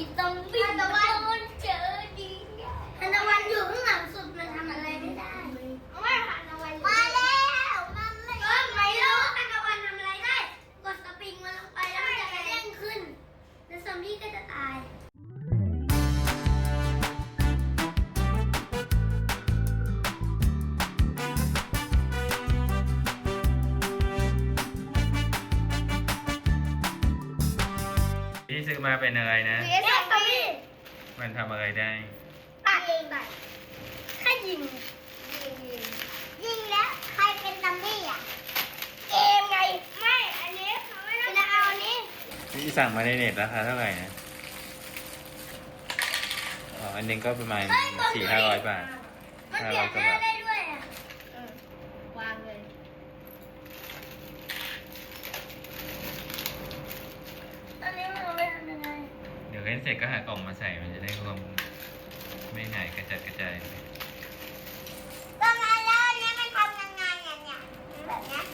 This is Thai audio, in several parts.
อีตรงวิ่งตะวันเจอดีฮันตะวันอยู่ข้างหลังสุดมันทำอะไรไม่ได้ไม่ฮันตะวันมาแล้วมันไม่ก็ไม่รู้ฮันตะวันทำอะไรได้ กดสปริงมันลงไปแล้วมันจะกระเด้งขึ้น แล้วซอมบี้ก็จะตายที่ซื้อมาเป็นอะไรนะเยสซอมบี้ มันทำอะไรได้ ปัดปัดถ้ายิง ยิงยิงยิงแล้วใครเป็นซอมบี้อะ เกมไง ไม่ อันนี้เขาไม่ต้องเอาอันนี้ที่สั่งมาในเน็ตราคาเท่าไหร่นะอ๋ออันหนึงก็ประมาณเฮ้ยกดสี่ห้าร้อยบาท มันเปลี่ยนหน้าได้ด้วยอะ วางเลย อันนี้มันเอาไปทำยังไง เดี๋ยวเล่นเสร็จก็หากล่อง มาใส่มันจะได้รวม ไม่หายกระจัดกระจาย ตรงนั้นแล้วอันนี้มันทำยังไงอะเนี่ยแบบเนี้ย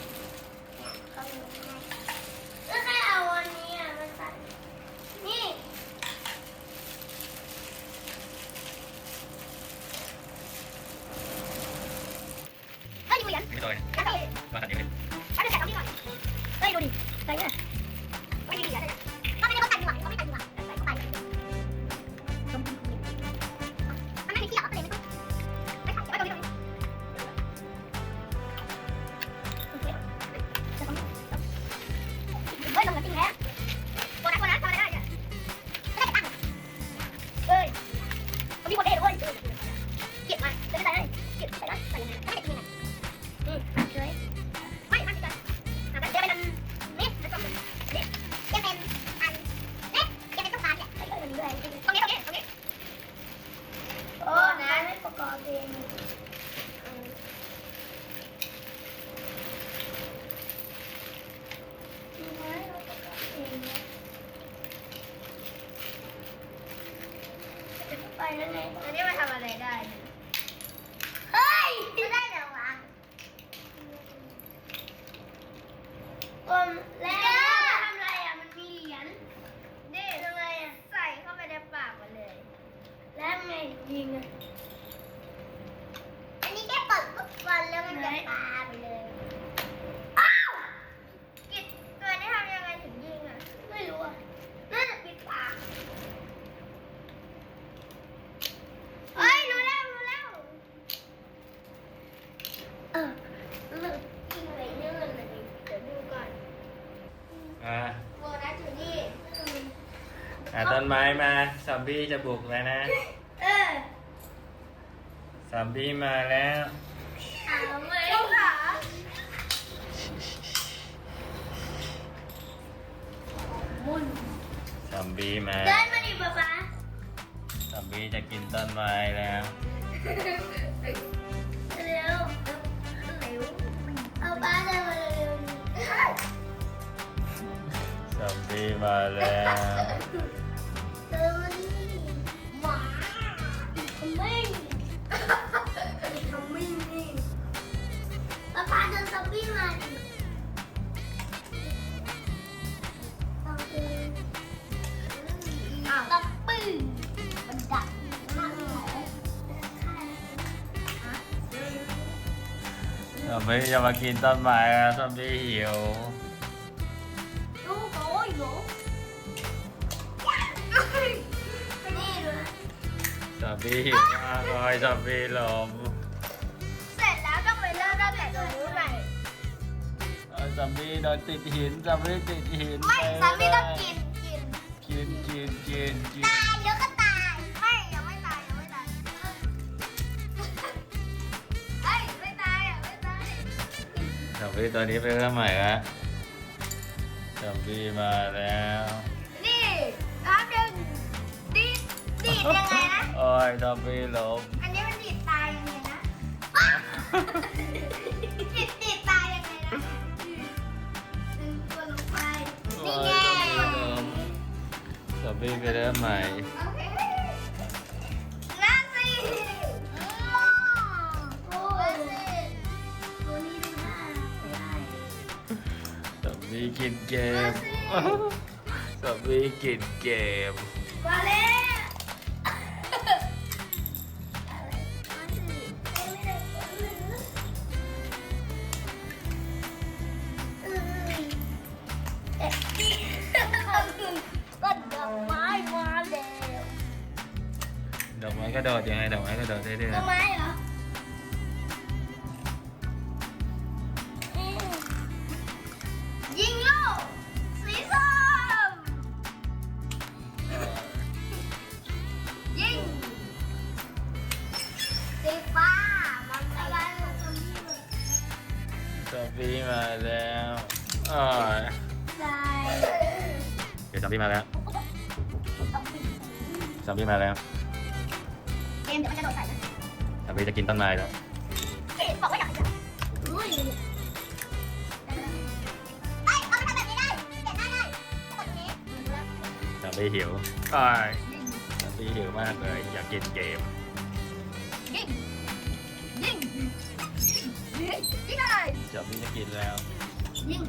ไปแล้วไงอันนี้มาทำอะไรได้ เฮ้ยไม่ได้เหรอวะกลมแล้วทำอะไรอะ มันมีเหรียญนี่ทำไงอะ ใส่เข้าไปในปากมันเลย แล้วไงยิงอะ อันนี้แค่เปิดปุ๊บวันแล้วมันจะปาไปเลย อ้าว กิดตัวนี้ทำยังไงถึงยิงอะ ไม่รู้อะ น่าจะปิดปากเฮ้ย รู้แล้ว รู้แล้ว เออเลิกยิงไปเนื่อนเลย เดี๋ยวดูก่อน อ่า โบนัสอยู่นี่ อ่าต้นไม้มาซอมบี้จะบุกแล้วนะ เออซอมบี้มาแล้วถามเลยลูกขามุนซอมบี้มา เดินมาดิป๊าป๊าซอมบี้จะกินต้นไม้แล้ว เร็วเร็วเอาป้าเดินมาเร็วซอมบี้มาแล้ว เซอมบี้จะมากินต้นไม้แล้วซอมบี้หิวลูกโอ้ยหนูนี่ดูนะซอมบี้หิวมากเลยซอมบี้ล้มเสร็จแล้วต้องไปเริ่มตั้งแต่ตรงนู้นใหม่เอาซอมบี้โดนติดหินซอมบี้ติดหินไม่ปสามีต้องกินกิน กินกินกินกินตายเดี๋ยวก็ ซอมบี้ตัวนี้เป็นเรื่องใหม่ละซอมบี้มาแล้วนี่น้ำดึงดีดดีดยังไงนะ โอ้ยซอมบี้ล้มอันนี้มันดีดตายยังไงนะดีดดีดตายยังไงนะดึงตัวลงไปโอ้ยซอมบี้ล้มซอมบี้เป็นเรื่องใหม่โอเกินเกมซอมบี้กินเกม มาแล้วอดอกดอกไม้มาแล้วดอกไม้ก็โดดยังไงดอกไม้ก็โดดได้ด้วยดอกไม้เหรอ แล้วอ๋อใช่เดี๋ยวซอมบี้มาแล้วซอมบี้มาแล้วเกมเดี๋ยวมันจะโดดใส่นะซอมบี้จะกินต้นไม้แล้วเอ๊ะบอกว่าอยากจะอุ้ยเอ้ยเอาไปทำแบบนี้ได้เปลี่ยนหน้าได้กดนี้ซอมบี้หิวอ้ายซอมบี้หิวมากเลยอยากกินเกมยิงยิงยิงยิงอะไร ซอมบี้จะกินแล้วยิง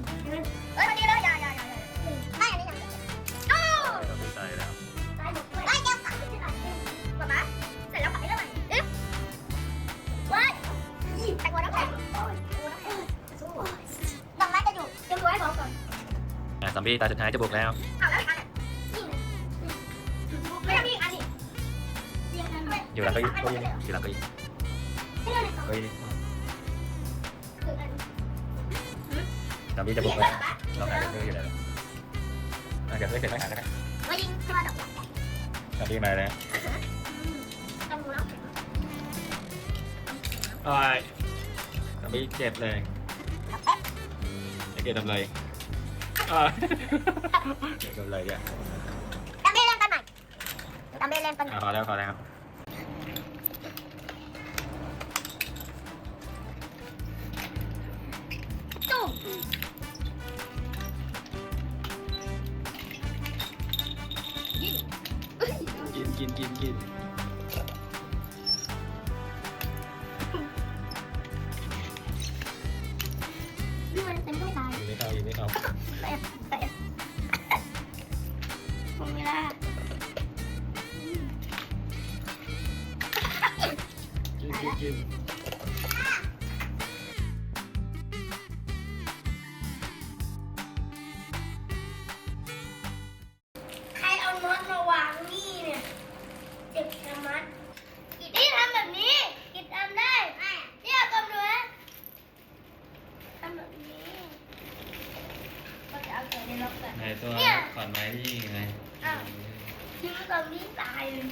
เอ้ยมาดีเลยอย่าอย่าอย่าไม่อันนี้ยังโอ้ซอมบี้ตายแล้วตายหมดด้วยไอ้แก้วตักไม่ใช่ตักป๊าป๊าเสร็จแล้วตักให้เลยเอ๊ะว้ายแตงโมน้ำแข็งโอ้ยแตงโมน้ำแข็งสู้ดอกไม้จะอยู่เตรียมตัวให้พร้อมก่อนอะซอมบี้ตาสุดท้ายจะบุกแล้วเอาแล้วอีกอันนี่ไงไม่ทำนี่อีกอันนี่อยู่หลังเก็อีก็ยังอยู่หลังเก็อีให้เราหนึ่งสอง ซอมบี้จะบุกแล้วเราหาเรื่องอยู่แล้วอะเดี๋ยวไม่เสร็จไม่หาแล้วกันมายิงใช่ป่ะดอกซอมบี้มาแล้วแตงโมน้ำแข็งอ้ายซอมบี้เจ็บเลยแป๊บไอ้เกดทำไรอ้ายเกดทำไรเนี่ยตามเบลเล่นกันใหม่ตามเบลเล่นกันใหม่อะพอแล้วพอแล้ว กินกินกินใครเอาน็อตมาวางนี่เนี่ยเจ็บชะมัดนี่ทำแบบนี้กิดทำได้เนี่ยกำเนื้อทำแบบนี้ก็จะเอาใส่ในล็อกกันไหนตัวเนี่ยขอนไม้ที่ยิงไงอ้าวทิ้งตรงนี้ตายเลย